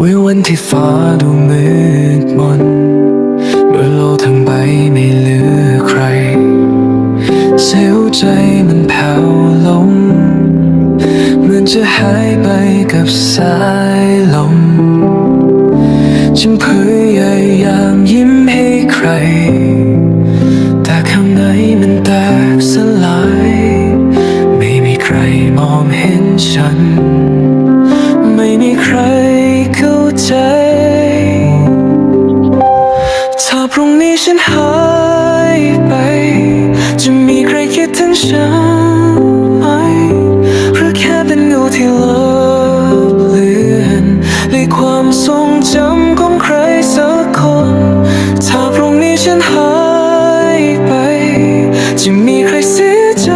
มื่อวันที่ฟ้าดูมืดมนเมื่อโลกทั้งใบไม่เหลือใครเสียวใจมันแผ่วลงเหมือนจะหายไปกับสายลมฉันเพยายามยิ้มให้ใคร ถ้าพรุ่งนี้ฉันหายไป จะมีใครคิดถึงฉันไหมหรือแค่เป็นเงาที่ลบเลือนในความทรงจำของใครสักคน ถ้าพรุ่งนี้ฉันหายไป จะมีใครเสียใจ